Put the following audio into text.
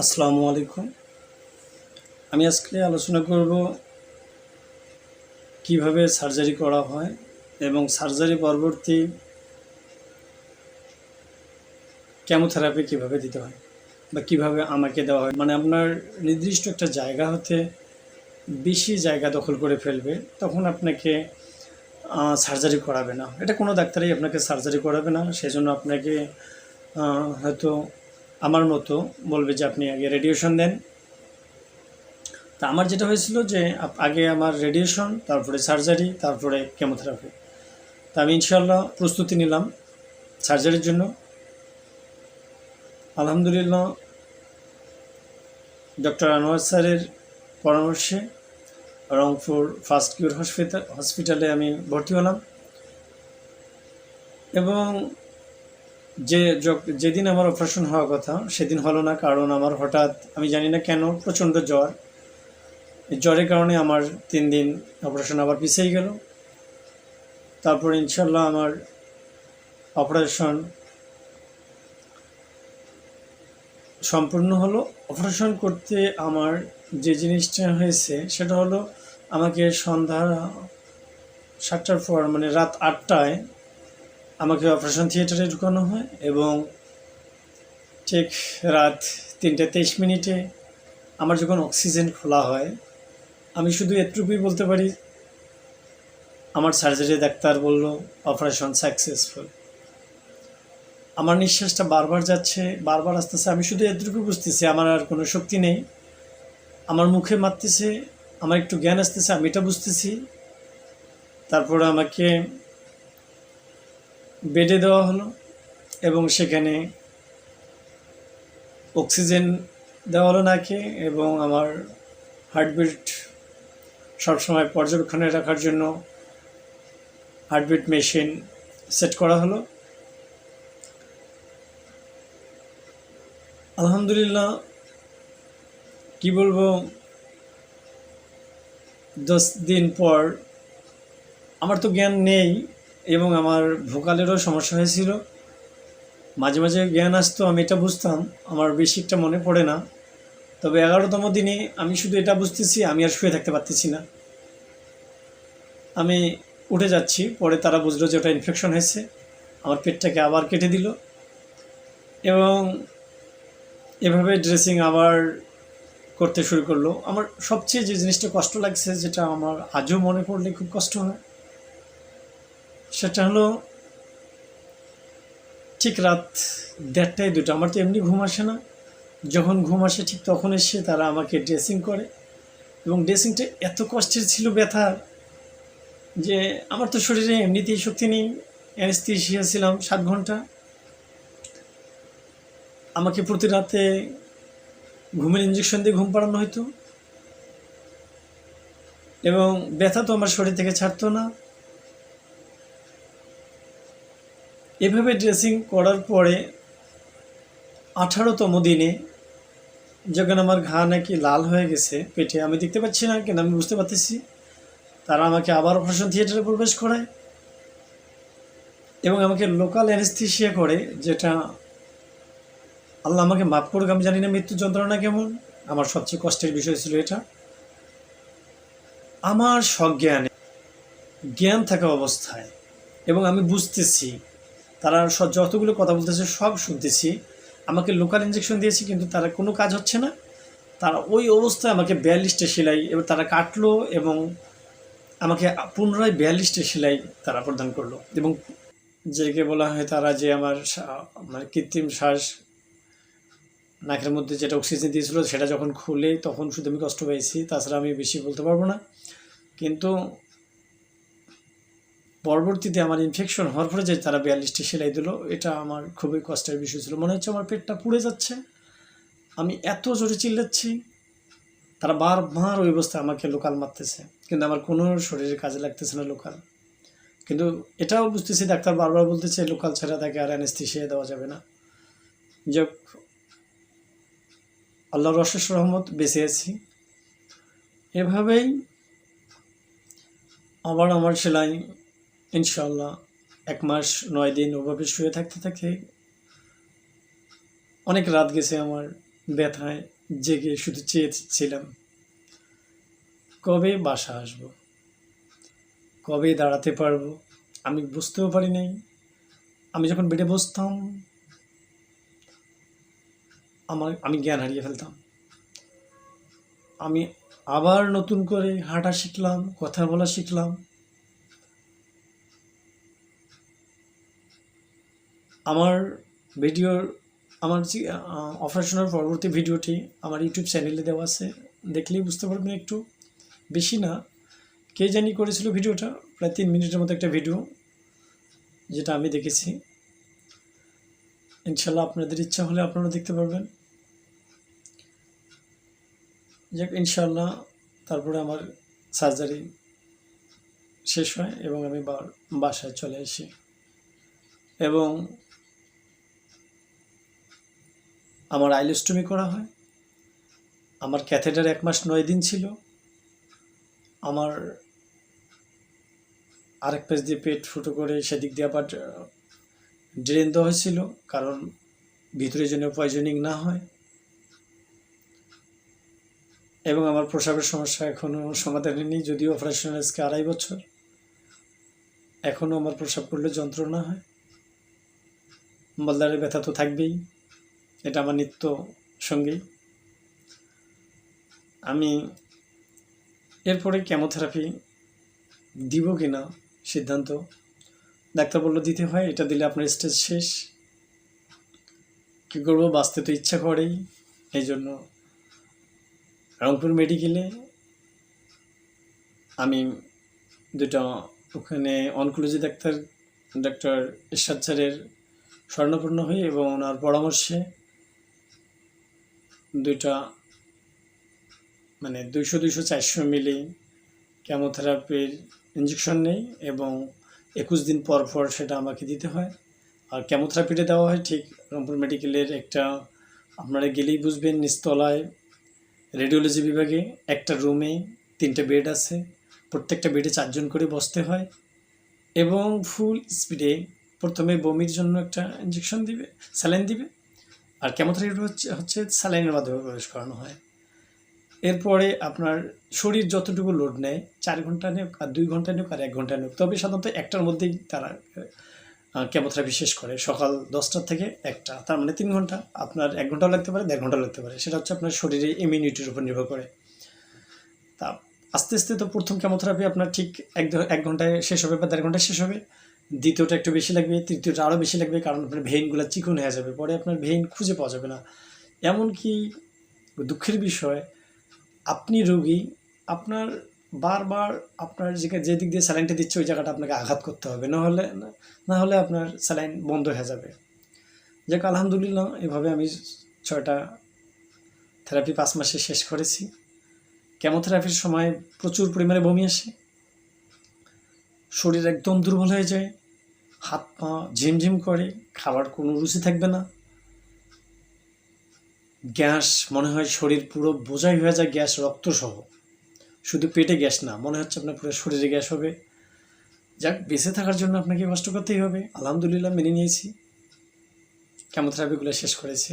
আসসালামু আলাইকুম। আমি আজকে আলোচনা করব কীভাবে সার্জারি করা হয় এবং সার্জারি পরবর্তী কেমোথেরাপি কীভাবে দিতে হয় বা কীভাবে আমাকে দেওয়া হয়। মানে আপনার নির্দিষ্ট একটা জায়গা হতে বেশি জায়গা দখল করে ফেলবে, তখন আপনাকে সার্জারি করাবে না। এটা কোনো ডাক্তারই আপনাকে সার্জারি করাবে না, সেজন্য আপনাকে হয়তো আমার মতো বলবে যে আপনি আগে রেডিয়েশন দেন। তা আমার যেটা হয়েছিল যে আগে আমার রেডিয়েশন তারপরে সার্জারি তারপরে কেমোথেরাপি তা আমি ইনশাল্লাহ প্রস্তুতি নিলাম সার্জারির জন্য। আলহামদুলিল্লাহ, ডক্টর আনোয়ার স্যারের পরামর্শে রংপুর ফার্স্ট কিউর হসপিটাল হসপিটালে আমি ভর্তি হলাম। এবং যে যেদিন আমার অপারেশন হওয়ার কথা, সেদিন হলো না, কারণ আমার হঠাৎ, আমি জানি না কেন, প্রচণ্ড জ্বর। জ্বরের কারণে আমার তিন দিন অপারেশন আবার পিছিয়ে গেল। তারপর ইনশাল্লাহ আমার অপারেশন সম্পূর্ণ হলো। অপারেশন করতে আমার যে জিনিসটা হয়েছে, সেটা হলো আমাকে সন্ধ্যা সাতটার পর মানে রাত আটটায় আমাকে অপারেশন থিয়েটারে ঢুকানো হয় এবং ঠিক রাত তিনটে তেইশ মিনিটে আমার যখন অক্সিজেন খোলা হয়, আমি শুধু এটুকুই বলতে পারি, আমার সার্জারি ডাক্তার বলল অপারেশন সাকসেসফুল আমার নিঃশ্বাসটা বারবার যাচ্ছে, বারবার আসতেছে, আমি শুধু এতটুকু বুঝতেছি, আমার আর কোনো শক্তি নেই। আমার মুখে মারতেছে, আমার একটু জ্ঞান আসতেছে, আমি এটা বুঝতেছি। তারপরে আমাকে বেডে দেওয়া হলো এবং সেখানে অক্সিজেন দেওয়া হলো নাকি এবং আমার হার্টবিট সবসময় পর্যবেক্ষণে রাখার জন্য হার্টবিট মেশিন সেট করা হলো। আলহামদুলিল্লাহ, কি বলব, দশ দিন পর, আমার তো জ্ঞান নেই এবং আমার ভোকালেরও সমস্যা হয়েছিল। মাঝে মাঝে জ্ঞান আসতো, আমি এটা বুঝতাম, আমার বেশিকটা মনে পড়ে না। তবে এগারোতম দিনে আমি শুধু এটা বুঝতেছি, আমি আর শুয়ে থাকতে পারতেছি না। আমি উঠে যাচ্ছি, পরে তারা বুঝলো যে ওটা ইনফেকশন হয়েছে। আমার পেটটাকে আবার কেটে দিল। এবং এভাবে ড্রেসিং আবার করতে শুরু করল। আমার সবচেয়ে যে জিনিসটা কষ্ট লাগছে, যেটা আমার আজও মনে পড়লে খুব কষ্ট হয় সেটা হলো ঠিক রাত দেড়টায় দুটো। আমার তো এমনি ঘুম আসে না। যখন ঘুম আসে ঠিক তখন এসে তারা আমাকে ড্রেসিং করে। এবং ড্রেসিংটা এত কষ্টের ছিল ব্যথা যে আমার তো শরীরে এমনিতেই শক্তি নেই। অ্যানেস্থেশিয়া ছিলাম সাত ঘণ্টা। আমাকে প্রতি রাতে ঘুমের ইঞ্জেকশন দিয়ে ঘুম পাড়ানো হতো এবং ব্যথা তো আমার শরীর থেকে ছাড়তো না। এভাবে ড্রেসিং করার পরে আঠারোতম দিনে যখন আমার ঘা নাকি লাল হয়ে গেছে, পেটে আমি দেখতে পাচ্ছি না কিন্তু আমি বুঝতে পারতেছি। তারা আমাকে আবার অপারেশন থিয়েটারে প্রবেশ করায় এবং আমাকে লোকাল অ্যানেস্থেশিয়া করে, যেটা আল্লাহ আমাকে মাফ করুক, আমি জানি না মৃত্যু যন্ত্রণা কেমন, আমার সবচেয়ে কষ্টের বিষয় ছিল এটা। আমার সজ্ঞানে জ্ঞান থাকা অবস্থায় এবং আমি বুঝতেছি তারা স- যতগুলো কথা বলতেছে সব শুনতেছি। আমাকে লোকাল ইঞ্জেকশন দিয়েছি, কিন্তু তারা কোনো কাজ হচ্ছে না। তারা ওই অবস্থায় আমাকে বিয়াল্লিশটা সেলাই এবার তারা কাটলো এবং আমাকে পুনরায় বিয়াল্লিশটা সেলাই তারা প্রদান করল। এবং যেকে বলা হয় তারা যে আমার মানে কৃত্রিম শ্বাস নাকের মধ্যে যেটা অক্সিজেন দিয়েছিল সেটা যখন খুলে তখন শুধু আমি কষ্ট পেয়েছি তাছাড়া আমি বেশি বলতে পারব না। কিন্তু পরবর্তীতে আমার ইনফেকশন হওয়ার পরে যে তারা বিয়াল্লিশটি সেলাই দিল, এটা আমার খুবই কষ্টের বিষয় ছিল। মনে হচ্ছে আমার পেটটা পুড়ে যাচ্ছে। আমি এত জোরে চিল্লাচ্ছি, তারা বারবার ওই অবস্থায় আমাকে লোকাল মারতেছে। কিন্তু আমার কোনো শরীরে কাজে লাগতেছে না লোকাল। কিন্তু এটাও বুঝতেছি, ডাক্তার বারবার বলতেছে, লোকাল ছাড়া তাকে আর অ্যানেস্থেশিয়া দেওয়া যাবে না। যাক, আল্লাহর অশেষ রহমত, বেঁচে আছি। এভাবেই আবার আমার সেলাই ইনশাল্লাহ এক মাস, নয় দিন ওভাবে শুয়ে থাকতে থাকে অনেক রাত গেছে আমার ব্যথায় জেগে, শুধু চেয়েছিলাম কবে বাসা আসব, কবে দাঁড়াতে পারব, আমি বুঝতেও পারি নাই। আমি যখন বেডে বসতাম, আমার, আমি জ্ঞান হারিয়ে ফেলতাম। আমি আবার নতুন করে হাঁটা শিখলাম, কথা বলা শিখলাম। আমার ভিডিওর আমার যে অপারেশনের পরবর্তী ভিডিওটি আমার ইউটিউব চ্যানেলে দেওয়া আছে। দেখলেই বুঝতে পারবেন একটু বেশি না। কে জানি করেছিল ভিডিওটা প্রায় তিন মিনিটের মতো একটা ভিডিও যেটা আমি দেখেছি। ইনশাল্লাহ আপনাদের ইচ্ছা হলে আপনারা দেখতে পারবেন। যাক, ইনশাল্লাহ তারপরে আমার সার্জারি শেষ হয় এবং আমি বাসায় চলে আসি। এবং আমার আইলোস্টমি করা হয়। আমার ক্যাথেটার এক মাস নয় দিন ছিল। আমার আরেক পাশ দিয়ে পেট ফুটো করে সেদিক দিয়ে আবার ড্রেন দেওয়া হয়েছিল কারণ ভিতরে যেন পয়জনিং না হয়। এবং আমার প্রসাবের সমস্যা এখনও সমাধান হয়নি, যদিও অপারেশন আজকে আড়াই বছর। এখনও আমার প্রসাব করলে যন্ত্রণা হয়। মলদারের ব্যথা তো থাকবেই। এটা আমার নিত্য সঙ্গী। আমি এরপরে কেমোথেরাপি দিব কি না সিদ্ধান্ত। ডাক্তার বলল, দিতে হয়, এটা দিলে আপনার স্টেজ শেষ। কী করব? বাঁচতে তো ইচ্ছা করেই। এই জন্য রংপুর মেডিকেলে আমি দুটা ওখানে অনকোলজি ডাক্তার ডাক্তার ইরশাদ স্যারের স্বর্ণপূর্ণ হই এবং ওনার পরামর্শে দুইটা মানে দুইশো দুইশো চারশো মিলি কেমোথেরাপির ইঞ্জেকশন নেই এবং একুশ দিন পর পর সেটা আমাকে দিতে হয়। আর কেমোথেরাপিটা দেওয়া হয় ঠিক রংপুর মেডিকেলের একটা, আপনারা গেলেই বুঝবেন, নিচতলায় রেডিওলজি বিভাগে একটা রুমে তিনটে বেড আছে, প্রত্যেকটা বেডে চারজন করে বসতে হয় এবং ফুল স্পিডে প্রথমে বমির জন্য একটা ইঞ্জেকশন দিবে স্যালাইন দিবে। আর কেমোথেরাপি হচ্ছে হচ্ছে স্যালাইনের মাধ্যমে প্রবেশ করানো হয়। এরপরে আপনার শরীর যতটুকু লোড নেয়, চার ঘণ্টা নেক আর দুই ঘণ্টা নেক আর এক ঘণ্টা নেক তবে সাধারণত একটার মধ্যেই তারা কেমোথেরাপি শেষ করে, সকাল দশটার থেকে একটা। তার মানে তিন ঘণ্টা। আপনার এক ঘন্টাও লাগতে পারে, দেড় ঘন্টাও লাগতে পারে। সেটা হচ্ছে আপনার শরীরের ইমিউনিটির উপর নির্ভর করে। তা আস্তে আস্তে তো প্রথম কেমোথেরাপি আপনার ঠিক এক এক ঘন্টায় শেষ হবে বা দেড় ঘন্টায় শেষ হবে। দ্বিতীয়টা একটু বেশি লাগবে, তৃতীয়টা আরও বেশি লাগবে, কারণ আপনার ভেইনগুলো চিকন হয়ে যাবে, পরে আপনার ভেইন খুঁজে পাওয়া যাবে না। এমনকি দুঃখের বিষয়, আপনি রোগী, আপনার বারবার আপনার যে যে দিক দিয়ে স্যালাইনটা দিচ্ছে, ওই জায়গাটা আপনাকে আঘাত করতে হবে, না হলে না হলে আপনার স্যালাইন বন্ধ হয়ে যাবে। যাক, আলহামদুলিল্লাহ, এভাবে আমি ছয়টা থেরাপি পাঁচ মাসে শেষ করেছি। কেমোথেরাপির সময় প্রচুর পরিমাণে বমি আসে। শরীর একদম দুর্বল হয়ে যায়। হাত পা ঝিমঝিম করে, খাবার কোনো রুচি থাকবে না। গ্যাস মনে হয় শরীর পুরো বোঝাই হয়ে যায় গ্যাস রক্ত সহ শুধু পেটে গ্যাস না, মনে হচ্ছে আপনার পুরো শরীরে গ্যাস হবে। যাক, বেঁচে থাকার জন্য আপনাকে কষ্ট করতেই হবে। আলহামদুলিল্লাহ মেনে নিয়েছি। কেমোথেরাপিগুলো শেষ করেছে?